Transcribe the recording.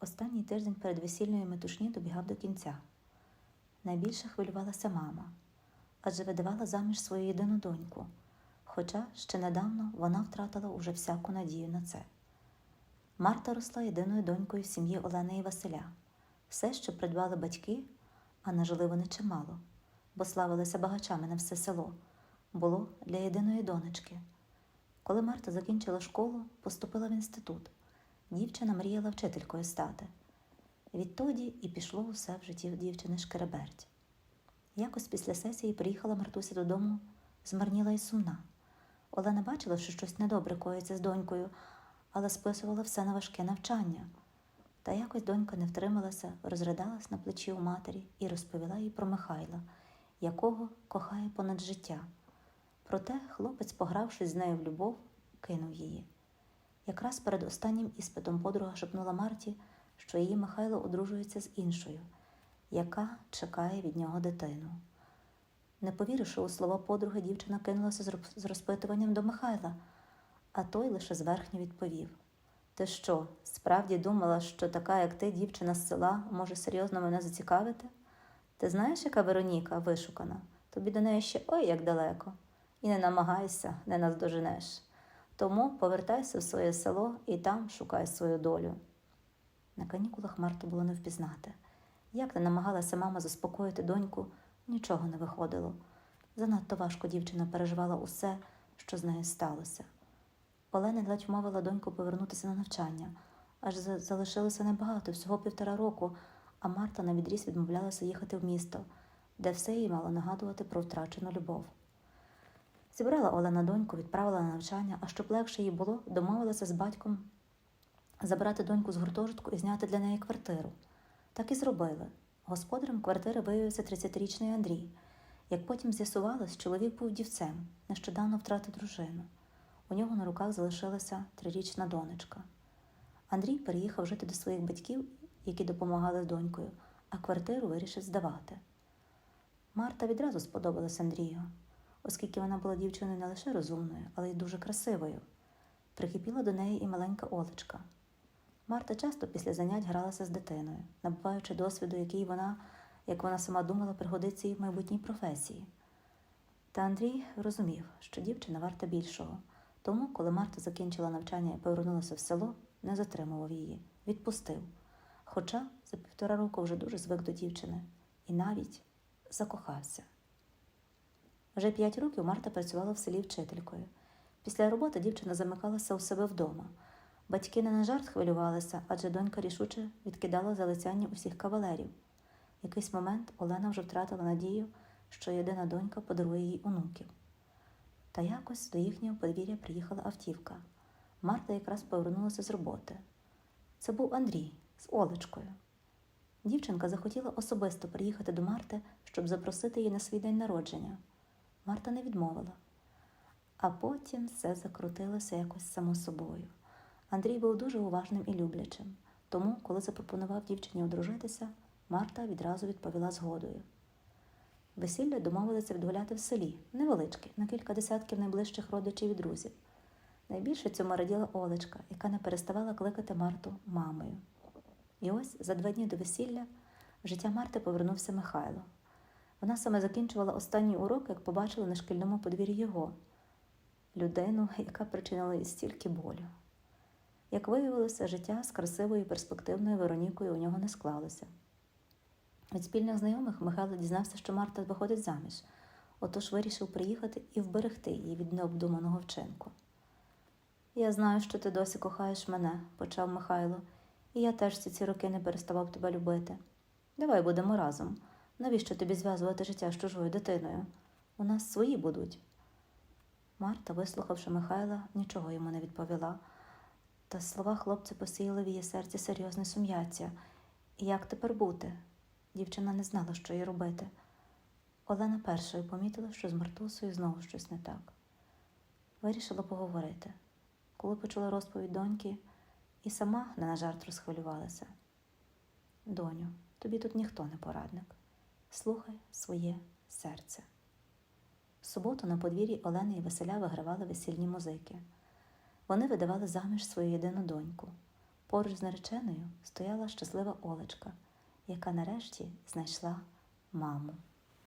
Останній тиждень перед весільною метушні добігав до кінця. Найбільше хвилювалася мама, адже видавала заміж свою єдину доньку, хоча ще недавно вона втратила уже всяку надію на це. Марта росла єдиною донькою в сім'ї Олени і Василя. Все, що придбали батьки, а нажили вони чимало, бо славилися багачами на все село, було для єдиної донечки. Коли Марта закінчила школу, поступила в інститут. Дівчина мріяла вчителькою стати. Відтоді і пішло усе в житті дівчини шкереберть. Якось після сесії приїхала Мартуся додому, змарніла і сумна. Олена бачила, що щось недобре коїться з донькою, але списувала все на важке навчання. Та якось донька не втрималася, розридалась на плечі у матері і розповіла їй про Михайла, якого кохає понад життя. Проте хлопець, погравшись з нею в любов, кинув її. Якраз перед останнім іспитом подруга шепнула Марті, що її Михайло одружується з іншою, яка чекає від нього дитину. Не повіривши у слова подруги, дівчина кинулася з розпитуванням до Михайла, а той лише зверхньо відповів: Ти що, справді думала, що така, як ти, дівчина з села, може серйозно мене зацікавити? Ти знаєш, яка Вероніка вишукана? Тобі до неї ще ой як далеко. І не намагайся, не наздоженеш. Тому повертайся в своє село і там шукай свою долю. На канікулах Марту було не впізнати. Як не намагалася мама заспокоїти доньку, нічого не виходило. Занадто важко дівчина переживала усе, що з нею сталося. Олена ледь вмовила доньку повернутися на навчання, аж залишилося небагато, всього півтора року, а Марта на відріз відмовлялася їхати в місто, де все їй мало нагадувати про втрачену любов. Зібрала Олена доньку, відправила на навчання, а щоб легше їй було, домовилася з батьком забрати доньку з гуртожитку і зняти для неї квартиру. Так і зробили. Господарем квартири виявився 30-річний Андрій. Як потім з'ясувалось, чоловік був дівцем, нещодавно втратив дружину. У нього на руках залишилася трирічна донечка. Андрій переїхав жити до своїх батьків, які допомагали донькою, а квартиру вирішив здавати. Марта відразу сподобалась Андрію, оскільки вона була дівчиною не лише розумною, але й дуже красивою. Прикипіла до неї і маленька Олечка. Марта часто після занять гралася з дитиною, набуваючи досвіду, який вона, як вона сама думала, пригодиться їй в майбутній професії. Та Андрій розумів, що дівчина варта більшого, тому, коли Марта закінчила навчання і повернулася в село, не затримував її, відпустив. Хоча за півтора року вже дуже звик до дівчини і навіть закохався. Вже п'ять років Марта працювала в селі вчителькою. Після роботи дівчина замикалася у себе вдома. Батьки не на жарт хвилювалися, адже донька рішуче відкидала залицяння усіх кавалерів. В якийсь момент Олена вже втратила надію, що єдина донька подарує їй онуків. Та якось до їхнього подвір'я приїхала автівка. Марта якраз повернулася з роботи. Це був Андрій з Олечкою. Дівчинка захотіла особисто приїхати до Марти, щоб запросити її на свій день народження. Марта не відмовила. А потім все закрутилося якось само собою. Андрій був дуже уважним і люблячим, тому, коли запропонував дівчині одружитися, Марта відразу відповіла згодою. Весілля домовилися відгуляти в селі, невеличке, на кілька десятків найближчих родичів і друзів. Найбільше цьому раділа Олечка, яка не переставала кликати Марту мамою. І ось за два дні до весілля в життя Марти повернувся Михайло. Вона саме закінчувала останній урок, як побачила на шкільному подвір'ї його людину, яка причинила їй стільки болю. Як виявилося, життя з красивою і перспективною Веронікою у нього не склалося. Від спільних знайомих Михайло дізнався, що Марта виходить заміж, отож вирішив приїхати і вберегти її від необдуманого вчинку. Я знаю, що ти досі кохаєш мене, почав Михайло, і я теж всі ці роки не переставав тебе любити. Давай будемо разом. Навіщо тобі зв'язувати життя з чужою дитиною? У нас свої будуть. Марта, вислухавши Михайла, нічого йому не відповіла. Та слова хлопця посіяли в її серці серйозне сум'яття. Як тепер бути? Дівчина не знала, що їй робити. Олена першою помітила, що з Мартусою знову щось не так. Вирішила поговорити. Коли почула розповідь доньки, і сама не на жарт розхвилювалася. Доню, тобі тут ніхто не порадник. Слухай своє серце. В суботу на подвір'ї Олени і Василя вигравали весільні музики. Вони видавали заміж свою єдину доньку. Поруч з нареченою стояла щаслива Олечка, яка нарешті знайшла маму.